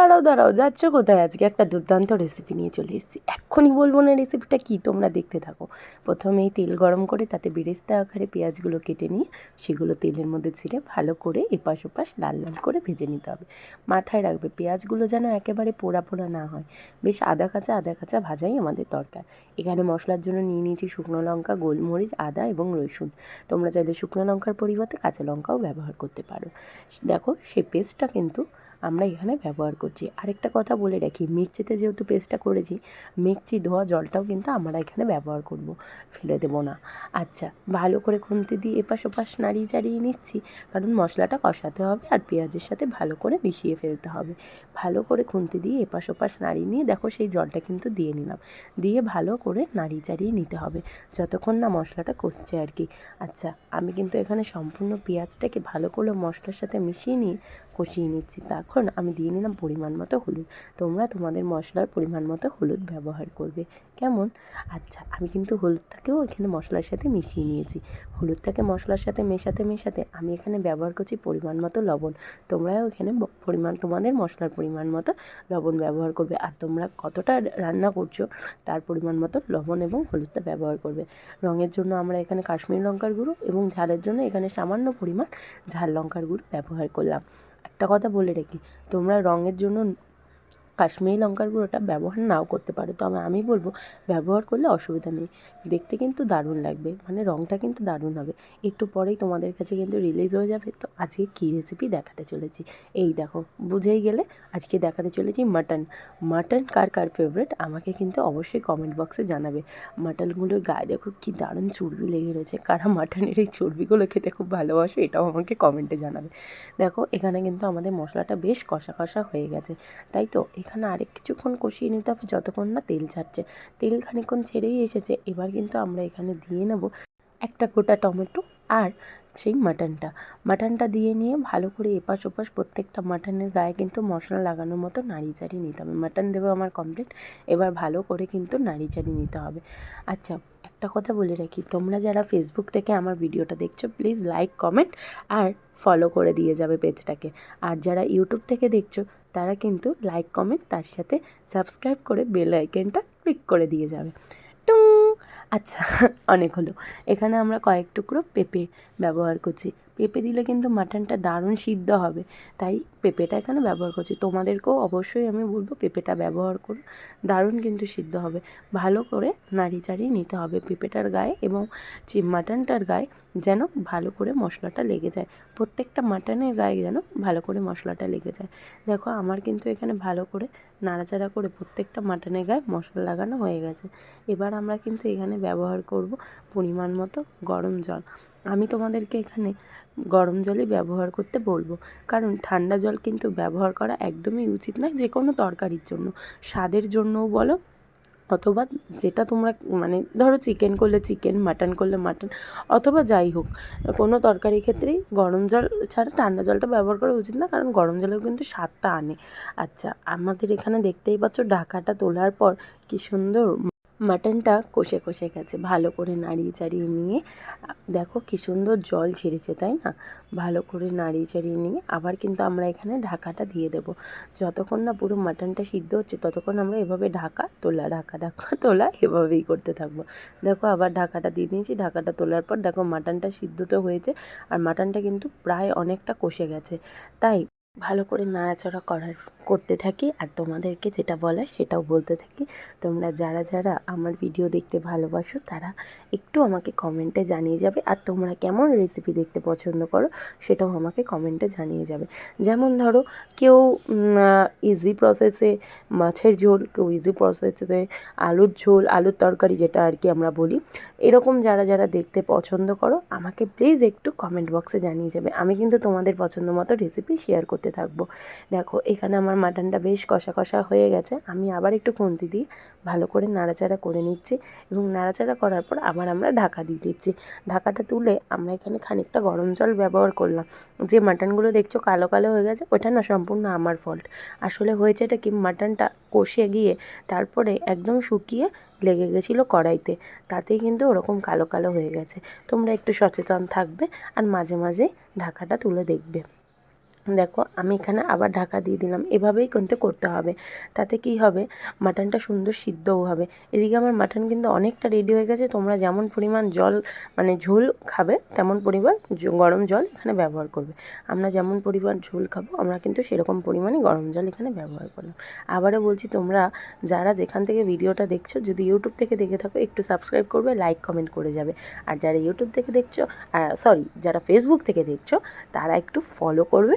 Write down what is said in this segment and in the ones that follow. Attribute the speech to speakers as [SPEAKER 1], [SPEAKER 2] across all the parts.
[SPEAKER 1] দাঁড়াও দাঁড়াও, যাচ্ছ কোথায়? আজকে একটা দুর্দান্ত রেসিপি নিয়ে চলে এসেছি। এক্ষুনি বলব না রেসিপিটা কী, তোমরা দেখতে থাকো। প্রথমেই তেল গরম করে তাতে বেরেস্তা আকারে পেঁয়াজগুলো কেটে নিয়ে সেগুলো তেলের মধ্যে ছিঁড়ে ভালো করে এপাশ ওপাশ লাল লাল করে ভেজে নিতে হবে। মাথায় রাখবে, পেঁয়াজগুলো যেন একেবারে পোড়া পোড়া না হয়। বেশ আদা কাঁচা আদা কাঁচা ভাজাই আমাদের দরকার। এখানে মশলার জন্য নিয়ে নিয়েছি শুকনো লঙ্কা, গোলমরিচ, আদা এবং রসুন। তোমরা চাইলে শুকনো লঙ্কার পরিবর্তে কাঁচা লঙ্কাও ব্যবহার করতে পারো। দেখো সে পেস্টটা কিন্তু আমরা এখানে ব্যবহার করছি। আরেকটা কথা বলে রাখি, মিক্সিতে যেহেতু পেস্টটা করেছি, মিক্সি ধোয়া জলটাও কিন্তু আমরা এখানে ব্যবহার করব, ফেলে দেবো না। আচ্ছা ভালো করে খুন্তি দিয়ে এপাশ ওপাশ নাড়িয়ে চাড়িয়ে নিচ্ছি, কারণ মশলাটা কষাতে হবে আর পেঁয়াজের সাথে ভালো করে মিশিয়ে ফেলতে হবে। ভালো করে খুন্তি দিয়ে এপাশ ওপাশ নাড়িয়ে নিয়ে দেখো সেই জলটা কিন্তু দিয়ে নিলাম। দিয়ে ভালো করে নাড়িয়ে চাড়িয়ে নিতে হবে, যতক্ষণ না মশলাটা কষছে আর কি। আচ্ছা আমি কিন্তু এখানে সম্পূর্ণ পেঁয়াজটাকে ভালো করে মশলার সাথে মিশিয়ে নিয়ে কষিয়ে নিচ্ছি তখন আমি দিয়ে নিলাম পরিমাণ মতো হলুদ। তোমরা তোমাদের মশলার পরিমাণ মতো হলুদ ব্যবহার করবে। কেমন? আচ্ছা আমি কিন্তু হলুদটাকেও এখানে মশলার সাথে মিশিয়ে নিয়েছি। হলুদটাকে মশলার সাথে মেশাতে মেশাতে আমি এখানে ব্যবহার করছি পরিমাণ মতো লবণ। তোমরাও এখানে পরিমাণ, তোমাদের মশলার পরিমাণ মতো লবণ ব্যবহার করবে। আর তোমরা কতটা রান্না করছ, তার পরিমাণ মতো লবণ এবং হলুদটা ব্যবহার করবে। রঙের জন্য আমরা এখানে কাশ্মীরি লঙ্কার গুঁড়ো এবং ঝালের জন্য এখানে সামান্য পরিমাণ ঝাল লঙ্কার গুঁড়ো ব্যবহার করলাম। একটা কথা বলে রাখি তোমরা রঙের জন্য কাশ্মীরি লঙ্কার গুঁড়োটা ব্যবহার নাও করতে পারো। তবে আমি বলব, ব্যবহার করলে অসুবিধা নেই। দেখতে কিন্তু দারুণ লাগবে। মানে রঙটা কিন্তু দারুণ হবে। একটু পরেই তোমাদের কাছে কিন্তু রিলিজ হয়ে যাবে। তো আজকে কী রেসিপি দেখাতে চলেছি? এই দেখো, বুঝেই গেলে আজকে দেখাতে চলেছি মাটন মাটন কার কার ফেভারিট আমাকে কিন্তু অবশ্যই কমেন্ট বক্সে জানাবে। মাটনগুলোর গায়ে দেখো কী দারুণ চর্বি লেগে রয়েছে। কারা মাটনের এই চর্বিগুলো খেতে খুব ভালোবাসে, এটাও আমাকে কমেন্টে জানাবে। দেখো, এখানে কিন্তু আমাদের মশলাটা বেশ কষা কষা হয়ে গেছে। তাই তো? এখানে আরেক কিছুক্ষণ কষিয়ে নিতে হবে, যতক্ষণ না তেল ছাড়ছে। তেল খানিকক্ষণ ছেড়েই এসেছে। এবার কিন্তু আমরা এখানে দিয়ে নেব একটা গোটা টমেটো আর সেই মাটনটা। মাটনটা দিয়ে নিয়ে ভালো করে এপাশ ওপাশ প্রত্যেকটা মাটনের গায়ে কিন্তু মশলা লাগানোর মতো নাড়ি চাড়িয়ে নিতে হবে। মাটন দেবো আমার কমপ্লিট এবার ভালো করে কিন্তু নাড়ি চাড়িয়ে নিতে হবে। আচ্ছা একটা কথা বলে রাখি। তোমরা যারা ফেসবুক থেকে আমার ভিডিওটা দেখছ প্লিজ লাইক কমেন্ট আর ফলো করে দিয়ে যাবে পেজটাকে আর যারা ইউটিউব থেকে দেখছ তারা কিন্তু লাইক কমেন্ট তার সাথে সাবস্ক্রাইব করে বেল আইকনটা ক্লিক করে দিয়ে যাবে। টুং! আচ্ছা অনেক হলো। এখানে আমরা কয়েক টুকরো পেঁপে ব্যবহার করছি। পেঁপে দিলে কিন্তু মাটনটা দারুণ সিদ্ধ হবে। তাই পেঁপেটা এখানে ব্যবহার করছি? তোমাদেরকেও অবশ্যই আমি বলব পেঁপেটা ব্যবহার করো, দারুণ কিন্তু সিদ্ধ হবে। ভালো করে নাড়ি চাড়িয়ে নিতে হবে পেঁপেটার গায়ে এবং মাটনটার গায়ে যেন ভালো করে মশলাটা লেগে যায়। প্রত্যেকটা মাটনের গায়ে যেন ভালো করে মশলাটা লেগে যায়। দেখো আমার কিন্তু এখানে ভালো করে নাড়াচাড়া করে প্রত্যেকটা মাটনের গায়ে মশলা লাগানো হয়ে গেছে। এবার আমরা কিন্তু এখানে ব্যবহার করব পরিমাণ মতো গরম জল। আমি তোমাদেরকে এখানে গরম জলই ব্যবহার করতে বলব। কারণ ঠান্ডা জল কিন্তু ব্যবহার করা একদমই উচিত নয় যে কোনো তরকারির জন্য। স্বাদের জন্যও বলো, অথবা যেটা তোমরা মানে ধরো চিকেন করলে চিকেন, মাটন করলে মাটন, অথবা যাই হোক, কোনো তরকারির ক্ষেত্রেই গরম জল ছাড়া ঠান্ডা জলটা ব্যবহার করা উচিত না, কারণ গরম জলেও কিন্তু স্বাদটা আনে। আচ্ছা আমাদের এখানে দেখতেই পাচ্ছ ঢাকাটা তোলার পর কি সুন্দর মাটনটা কষে কষে গেছে, ভালো করে নাড়িয়ে চাড়িয়ে নিয়ে। দেখো কি সুন্দর জল ছেড়েছে, তাই না? ভালো করে নাড়িয়ে চাড়িয়ে নিয়ে আবার কিন্তু আমরা এখানে ঢাকাটা দিয়ে দেবো। যতক্ষণ না পুরো মাটনটা সিদ্ধ হচ্ছে, ততক্ষণ আমরা এভাবে ঢাকা তোলা, ঢাকা ঢাকা তোলা এভাবেই করতে থাকব। দেখো আবার ঢাকাটা দিয়ে দিয়েছি ঢাকাটা তোলার পর দেখো মাটনটা সিদ্ধ তো হয়েছে, আর মাটনটা কিন্তু প্রায় অনেকটা কষে গেছে। তাই ভালো করে নাড়াচাড়া করার, করতে থাকি। আর তোমাদেরকে যেটা বলার সেটাও বলতে থাকি। তোমরা যারা যারা আমার ভিডিও দেখতে ভালোবাসো, তারা একটু আমাকে কমেন্টে জানিয়ে যাবে। আর তোমরা কেমন রেসিপি দেখতে পছন্দ করো, সেটাও আমাকে কমেন্টে জানিয়ে যাবে। যেমন ধরো, কেউ ইজি প্রসেসে মাছের ঝোল, কেউ ইজি প্রসেসে আলুর ঝোল, আলুর তরকারি যেটা আর কি আমরা বলি। এরকম যারা যারা দেখতে পছন্দ করো, আমাকে প্লিজ একটু কমেন্ট বক্সে জানিয়ে যাবে। আমি কিন্তু তোমাদের পছন্দ মতো রেসিপি শেয়ার করতে থাকব। দেখো, এখানে আমার মাটনটা বেশ কষা কষা হয়ে গেছে। আমি আবার একটু খুন্তি দিয়ে ভালো করে নাড়াচাড়া করে নিচ্ছি এবং নাড়াচাড়া করার পর আবার আমরা ঢাকা দিয়ে দিচ্ছি। ঢাকাটা তুলে আমরা এখানে খানিকটা গরম জল ব্যবহার করলাম। যে মাটনগুলো দেখছ কালো কালো হয়ে গেছে, ওটা না সম্পূর্ণ আমার ফল্ট আসলে হয়েছে এটা কি মাটনটা কষে গিয়ে তারপরে একদম শুকিয়ে লেগে গেছিল কড়াইতে। তাতেই কিন্তু ওরকম কালো কালো হয়ে গেছে। তোমরা একটু সচেতন থাকবে আর মাঝে মাঝে ঢাকাটা তুলে দেখবে। দেখো, আমি এখানে আবার ঢাকা দিয়ে দিলাম। এভাবেই কিন্তু করতে হবে। তাতে কি হবে? মাটনটা সুন্দর সিদ্ধও হবে। এদিকে আমার মাটন কিন্তু অনেকটা রেডি হয়ে গেছে। তোমরা যেমন পরিমাণ জল মানে ঝোল খাবে, তেমন পরিমাণ গরম জল এখানে ব্যবহার করবে। আমরা যেমন পরিমাণ ঝোল খাব, আমরা কিন্তু সেরকম পরিমাণে গরম জল এখানে ব্যবহার করলাম। আবারও বলছি, তোমরা যারা যেখান থেকে ভিডিওটা দেখছ, যদি ইউটিউব থেকে দেখে থাকো, একটু সাবস্ক্রাইব করবে লাইক কমেন্ট করে যাবে। আর যারা ইউটিউব থেকে দেখছ সরি যারা ফেসবুক থেকে দেখছ, তারা একটু ফলো করবে।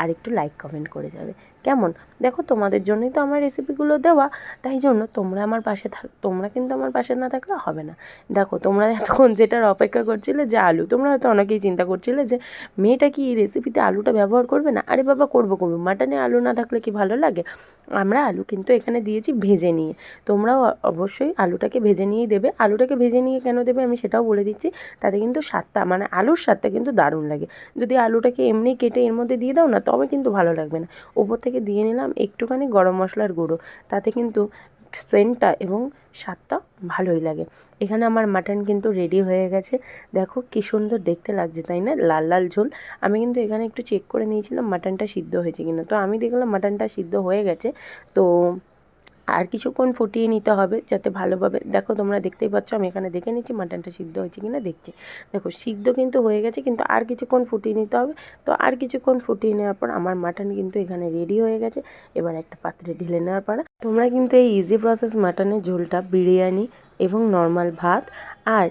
[SPEAKER 1] আর একটু লাইক কমেন্ট করে যাবে। কেমন? দেখো তোমাদের জন্যই তো আমার রেসিপিগুলো দেওয়া, তাই জন্য তোমরা আমার পাশে থাক, তোমরা কিন্তু আমার পাশে না থাকলে হবে না। দেখো তোমরা এতক্ষণ যেটার অপেক্ষা করছিলে যে আলু, তোমরা হয়তো অনেকেই চিন্তা করছিলে যে মেয়েটা কি এই রেসিপিতে আলুটা ব্যবহার করবে না? আরে বাবা, করব করব। মাটনে আলু না থাকলে কি ভালো লাগে? আমরা আলু কিন্তু এখানে দিয়েছি ভেজে নিয়ে। তোমরাও অবশ্যই আলুটাকে ভেজে নিয়েই দেবে। আলুটাকে ভেজে নিয়ে কেন দেবে আমি সেটাও বলে দিচ্ছি। তাতে কিন্তু স্বাদটা মানে আলুর স্বাদটা কিন্তু দারুণ লাগে। যদি আলুটাকে এমনি কেটে এর মধ্যে দিয়ে দাও না তবে কিন্তু ভালো লাগবে না। ওপর থেকে দিয়ে নিলাম একটুখানি গরম মশলার গুঁড়ো। তাতে কিন্তু সেন্টটা এবং স্বাদটা ভালোই লাগে। এখানে আমার মাটন কিন্তু রেডি হয়ে গেছে। দেখো কি সুন্দর দেখতে লাগছে, তাই না? লাল লাল ঝোল। আমি কিন্তু এখানে একটু চেক করে নিয়েছিলাম মাটনটা সিদ্ধ হয়েছে কিনা। তো আমি দেখলাম মাটনটা সিদ্ধ হয়ে গেছে। তো আর কিছুক্ষণ ফুটিয়ে নিতে হবে যাতে ভালোভাবে, দেখো তোমরা দেখতেই পাচ্ছ, আমি এখানে দেখে নিচ্ছি মাটনটা সিদ্ধ হয়েছে কিনা, দেখছি। দেখো, সিদ্ধ কিন্তু হয়ে গেছে, কিন্তু আর কিছুক্ষণ ফুটিয়ে নিতে হবে। তো আর কিছুক্ষণ ফুটিয়ে নেওয়ার পর আমার মাটন কিন্তু এখানে রেডি হয়ে গেছে। এবার একটা পাত্রে ঢেলে নেওয়ার পর তোমরা কিন্তু এই ইজি প্রসেস মাটনের ঝোলটা, বিরিয়ানি এবং নর্মাল ভাত আর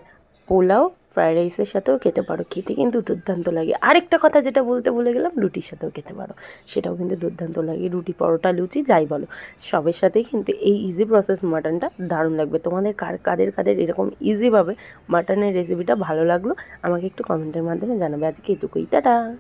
[SPEAKER 1] পোলাও ফ্রায়েড রাইসের সাথেও খেতে পারো, খেতে কিন্তু দুর্দান্ত লাগে। আরেকটা কথা যেটা বলতে ভুলে গেলাম, রুটির সাথেও খেতে পারো। সেটাও কিন্তু দুর্দান্ত লাগে, রুটি, পরোটা, লুচি, যাই বলো। সবের সাথেই কিন্তু এই ইজি প্রসেস মাটনটা দারুণ লাগবে। তোমাদের কার, কাদের কাদের এরকম ইজিভাবে মাটনের রেসিপিটা ভালো লাগল, আমাকে একটু কমেন্টের মাধ্যমে জানাবে। আজকে এটুকুই, টাটা!